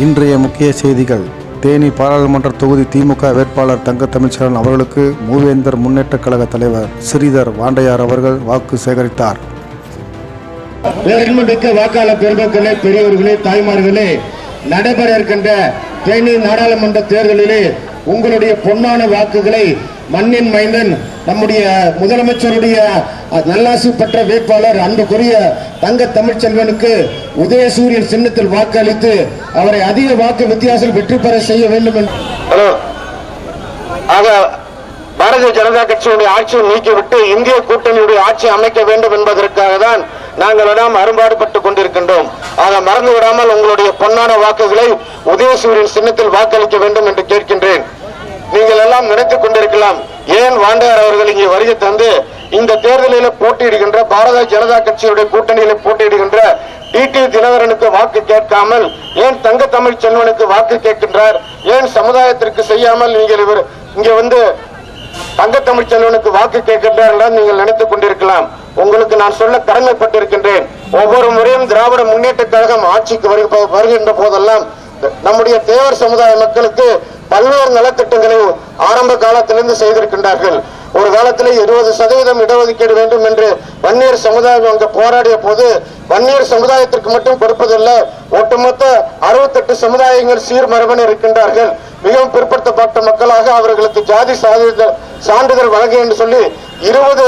இன்றைய முக்கிய செய்திகள். தேனி பாராளுமன்ற தொகுதி திமுக வேட்பாளர் தங்க தமிழ்ச்சரன் அவர்களுக்கு மூவேந்தர் முன்னேற்றக் கழக தலைவர் ஸ்ரீதர் வாண்டையார் அவர்கள் வாக்கு சேகரித்தார். பெருமைமிக்க வாக்காளர் பெருமக்களே பெரியவர்களே தாய்மார்களே நடைபெற இருக்கின்ற தேனி நாடாளுமன்ற தேர்தலிலே உங்களுடைய பொன்னான வாக்குகளை மண்ணின் மைந்தன் நம்முடைய முதலமைச்சருடைய நல்லாசி பெற்ற வேட்பாளர் அன்புக்குரிய தங்க தமிழ்ச்செல்வனுக்கு உதயசூரியன் சின்னத்தில் வாக்களித்து அவரை அதிக வாக்கு வித்தியாசத்தில் வெற்றி பெற செய்ய வேண்டும் என்று ஆக பாரதிய ஜனதா கட்சியுடைய ஆட்சியை நீக்கிவிட்டு இந்திய கூட்டணியுடைய ஆட்சி அமைக்க வேண்டும் என்பதற்காக தான் நாங்கள் எல்லாம் அரும்பாடுபட்டுக் கொண்டிருக்கின்றோம். ஆக மறந்து விடாமல் உங்களுடைய பொன்னான வாக்குகளை உதயசூரியன் சின்னத்தில் வாக்களிக்க வேண்டும் என்று கேட்கின்றேன். நீங்கள் எல்லாம் நினைத்துக் கொண்டிருக்கலாம். ஏன் வாண்டையார் அவர்கள் இங்கே வருகை தந்து இந்த தேர்தலில் போட்டியிடுகின்ற பாரதிய ஜனதா கட்சியுடைய கூட்டணியில போட்டியிடுகின்ற டிடி தினகரனுக்கு வாக்கு கேட்காமல் ஏன் தங்க தமிழ் செல்வனுக்கு வாக்கு கேட்கின்றார்? ஏன் சமுதாயத்திற்கு செய்யாமல் நீங்கள் இவர் இங்கே வந்து தங்க தமிழ் செல்வனுக்கு வாக்கு கேட்கின்றார்கள் நீங்கள் நினைத்துக் கொண்டிருக்கலாம். உங்களுக்கு நான் சொல்ல கடமைப்பட்டிருக்கின்றேன். ஒவ்வொரு முறையும் திராவிட முன்னேற்ற கழகம் ஆட்சிக்கு வருக- வருகின்ற போதெல்லாம் நம்முடைய தேவர் சமுதாய மக்களுக்கு பல்வேறு நலத்திட்டங்களை ஆரம்ப காலத்திலிருந்து செய்திருக்கின்றார்கள். ஒரு காலத்தில் இருபது சதவீதம் இடஒதுக்கீடு வேண்டும் என்று வன்னியர் சமுதாயம் அங்கு போராடிய போது வன்னியர் சமுதாயத்திற்கு மட்டும் கொடுப்பதல்ல ஒட்டுமொத்த அறுபத்தெட்டு சமுதாயங்கள் சீர்மரபன் இருக்கின்றார்கள். மிகவும் பிற்படுத்தப்பட்ட மக்களாக அவர்களுக்கு ஜாதி சான்றிதழ் சான்றிதழ் வழங்க என்று சொல்லி இருபது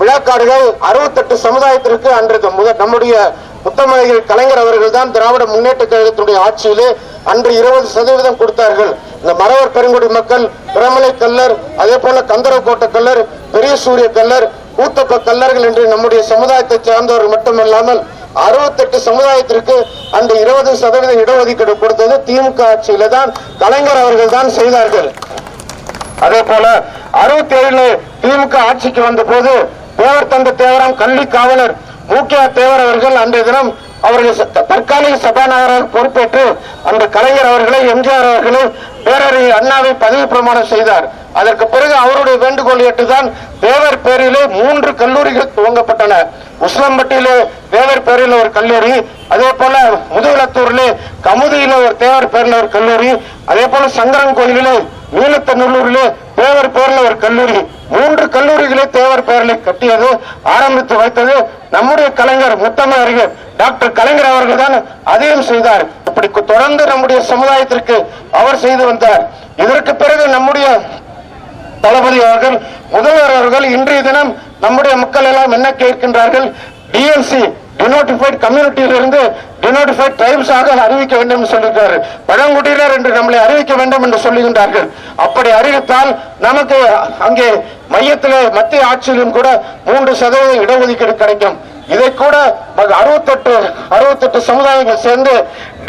விழாக்காடுகள் அறுபத்தெட்டு சமுதாயத்திற்கு அன்றைக்கு முதல் நம்முடைய முத்தமலைகள் கலைஞர் அவர்கள் தான் திராவிட முன்னேற்ற கழகத்தினுடைய ஆட்சியிலே அன்று இருபது சதவீதம் கொடுத்தார்கள். இந்த மறவர் பெருங்குடி மக்கள் பிரமலை கல்லர் அதே போல கந்தரக்கோட்டை கல்லர் பெரிய சூரிய கல்லர் ஊத்தப்ப கல்லர்கள் என்று நம்முடைய சமுதாயத்தை சார்ந்தவர்கள் மட்டுமல்லாமல் அறுபத்தெட்டு சமுதாயத்திற்கு அந்த இருபது சதவீதம் இடஒதுக்கீடு கொடுத்தது திமுக ஆட்சியில தான் கலைஞர் அவர்கள் தான் செய்தார்கள். அதே போல அறுபத்தி ஏழுல திமுக ஆட்சிக்கு வந்த போது தேவர் தந்த தேவராம் கல்வி காவலர் மூக்கியா தேவர் அவர்கள் அன்றைய தினம் அவர்கள் தற்காலிக சபாநாயகராக பொறுப்பேற்று அந்த கலைஞர் அவர்களை எம்ஜிஆர் அவர்களை பேரறிஞர் அண்ணாவை பதவி பிரமாணம் செய்தார். அதற்கு பிறகு அவருடைய வேண்டுகோள் ஏற்றுதான் தேவர் பேரிலே மூன்று கல்லூரிகள் துவங்கப்பட்டன. உஸ்லம்பட்டியிலே தேவர் பேரில் ஒரு கல்லூரி அதே போல முதுகுளத்தூரிலே கமுதியில ஒரு தேவர் பேரில் ஒரு கல்லூரி அதே போல சங்கரன் கோயிலிலே நீலத்தநல்லூரிலே தேவர் பேர்ல ஒரு கல்லூரி. மூன்று கல்லூரிகளை தேவர் பேரலை கட்டியது ஆரம்பித்து வைத்தது நம்முடைய கலைஞர் முத்தமிழ் அறிஞர் டாக்டர் கலைஞர் அவர்கள் தான் அதையும் செய்தார். இப்படி தொடர்ந்து நம்முடைய சமுதாயத்திற்கு அவர் செய்து வந்தார். இதற்கு பிறகு நம்முடைய தளபதி அவர்கள் முதல்வர் அவர்கள் இன்றைய தினம் நம்முடைய மக்கள் எல்லாம் என்ன கேட்கின்றார்கள்? டிஎன்சி டினோட்டிஃபைட் கம்யூனிட்டியிலிருந்து டினோட்டிஃபைட் ட்ரைப்ஸ் ஆக அறிவிக்க வேண்டும் என்று சொல்லியிருக்காரு பழங்குடியினர் என்று நம்மளை அறிவிக்க வேண்டும் என்று சொல்லுகின்றார்கள். அப்படி அறிவித்தால் நமக்கு அங்கே மையத்தில் மத்திய ஆட்சியிலும் கூட மூன்று சதவீத இடஒதுக்கீடு கிடைக்கும். இதை கூட அறுபத்தெட்டு அறுபத்தெட்டு சமுதாயங்கள் சேர்ந்து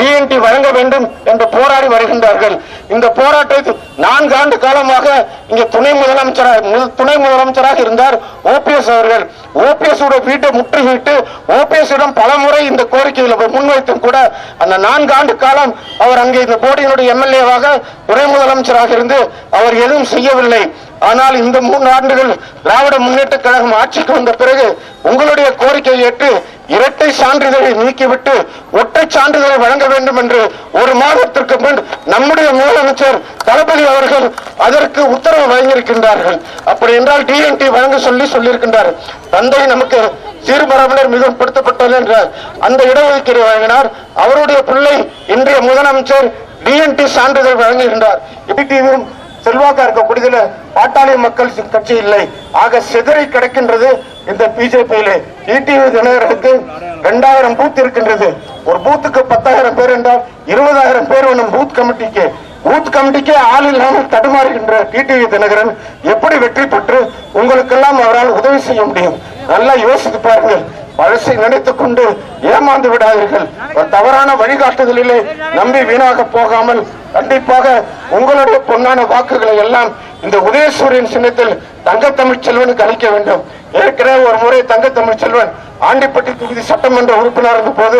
டிஎன்டி வழங்க வேண்டும் என்று போராடி வருகின்றார்கள். இந்த போராட்டத்தில் நான்கு ஆண்டு காலமாக இங்கே துணை முதலமைச்சராக துணை முதலமைச்சராக இருந்தார் ஓபிஎஸ் அவர்கள். ஓபிஎஸ் உடைய வீட்டை முற்றுகிட்டு ஓபிஎஸ் இடம் பல இந்த கோரிக்கைகளை முன்வைத்தும் கூட அந்த நான்கு ஆண்டு காலம் அவர் அங்கே இந்த போர்டினுடைய எம்எல்ஏவாக துணை முதலமைச்சராக இருந்து அவர் எதுவும் செய்யவில்லை. ஆனால் இந்த மூன்று ஆண்டுகள் திராவிட முன்னேற்ற கழகம் ஆட்சிக்கு வந்த பிறகு உங்களுடைய கோரிக்கையை ஏற்று இரட்டை சான்றிதழை நீக்கிவிட்டு ஒற்றை சான்றிதழை வழங்க வேண்டும் என்று ஒரு மாதத்திற்கு முன் நம்முடைய முதலமைச்சர் தளபதி அவர்கள் அதற்கு உத்தரவு வழங்கியிருக்கின்றார்கள். அப்படி என்றால் டிஎன்டி வழங்க சொல்லி சொல்லியிருக்கின்றார். தந்தை நமக்கு சீர்மரபினர் மிகவும் படுத்தப்பட்டது என்றார். அந்த இடஒதுக்கீடு வழங்கினார். அவருடைய பிள்ளை இன்றைய முதலமைச்சர் டிஎன்டி சான்றிதழ் வழங்குகின்றார். டிடிவியும் செல்வாக்கா இருக்கக்கூடியதுல பாட்டாளி மக்கள் கட்சி இல்லை. ஆக சிதறி கிடக்கின்றது இந்த பிஜேபியிலே இடிவி தினகரனுக்கு இரண்டாயிரம் பூத் இருக்கின்றது. ஒரு பூத்துக்கு பத்தாயிரம் பேர் என்றால் இருபதாயிரம் பேர் வேணும் பூத் கமிட்டிக்கு பூத் கமிட்டிக்கே ஆள் இல்லாமல் தடுமாறுகின்ற டிடிவி தினகரன் எப்படி வெற்றி பெற்று உங்களுக்கெல்லாம் அவரால் உதவி செய்ய முடியும்? நல்லா யோசித்து பாருங்கள். பழசை நினைத்துக் கொண்டு ஏமாந்து விடாதீர்கள். ஒரு தவறான வழிகாட்டுதலிலே நம்பி வீணாக போகாமல் கண்டிப்பாக உங்களுடைய பொன்னான வாக்குகளை எல்லாம் இந்த உதயசூரியன் சின்னத்தில் தங்கத்தமிழ் செல்வனுக்கு அளிக்க வேண்டும். ஏற்கனவே ஒரு முறை தங்கத்தமிழ் செல்வன் ஆண்டிப்பட்டி தொகுதி சட்டமன்ற உறுப்பினர் இருந்த போது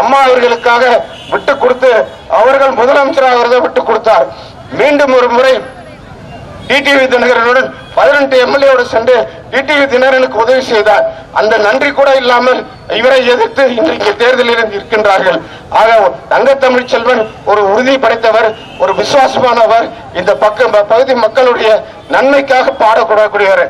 அம்மா அவர்களுக்காக விட்டு கொடுத்து அவர்கள் முதலமைச்சராக விட்டு கொடுத்தார். மீண்டும் ஒரு முறை டிடிவி தினகரனுடன் பதினெட்டு எம்எல்ஏவோடு சென்று டிடிவி தினகரனுக்கு உதவி செய்தார். அந்த நன்றி கூட இல்லாமல் இவரை எதிர்த்து இன்றைக்கு தேர்தலில் இருக்கின்றார்கள். ஆக தங்கத்தமிழ் செல்வன் ஒரு உறுதி படைத்தவர் ஒரு விசுவாசமானவர். இந்த பக்க பகுதி மக்களுடைய நன்மைக்காக பாடக்கூடக்கூடியவர்.